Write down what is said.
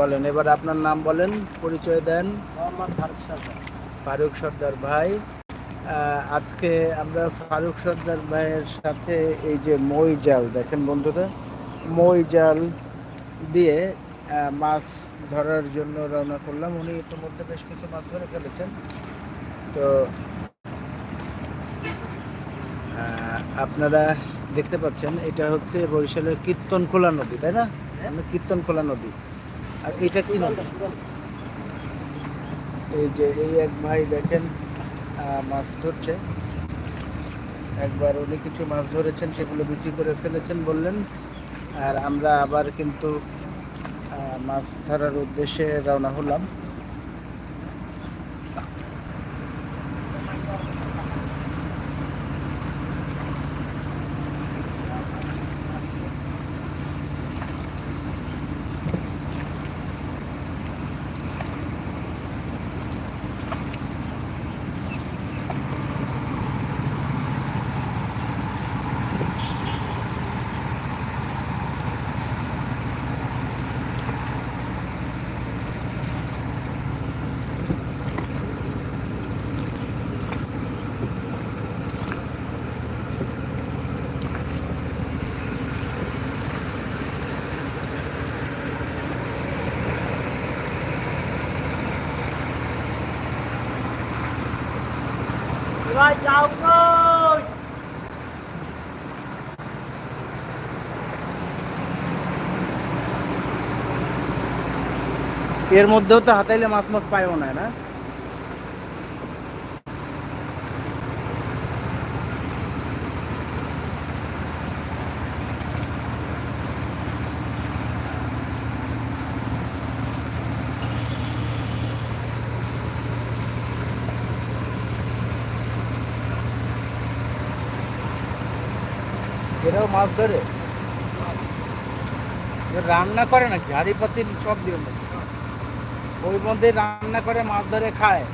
বলেন এবার আপনার নাম বলেন পরিচয় দেন। মোহাম্মদ ফারুক সরকার ফারুক সর্দার ভাই আজকে আমরা ফারুক সর্দার ভাইয়ের সাথে এই যে মই জাল দেখেন বন্ধুরা মই জাল দিয়ে মাছ ধরার জন্য রওনা করলাম। উনি ইতিমধ্যে বেশ কিছু মাছ ধরে ফেলেছেন। তো আপনারা দেখতে পাচ্ছেন এটা হচ্ছে বরিশালের কীর্তনখোলা নদী তাই না? আমরা কীর্তনখোলা নদী। আর এটা কি এই যে, এই এক ভাই দেখেন মাছ ধরছে। একবার উনি কিছু মাছ ধরেছেন, সেগুলো বিক্রি করে ফেলেছেন বললেন। আর আমরা আবার কিন্তু মাছ ধরার উদ্দেশ্যে রওনা হলাম। এর মধ্যেও তো হাতাইলে মাছ মাছ পাইও না না? এরাও মাছ ধরে। রান্না করে নাকি? হাড়ি পাতিল সব দিয়ে ওই মধ্যে রান্না করে, মাছ ধরে খায়।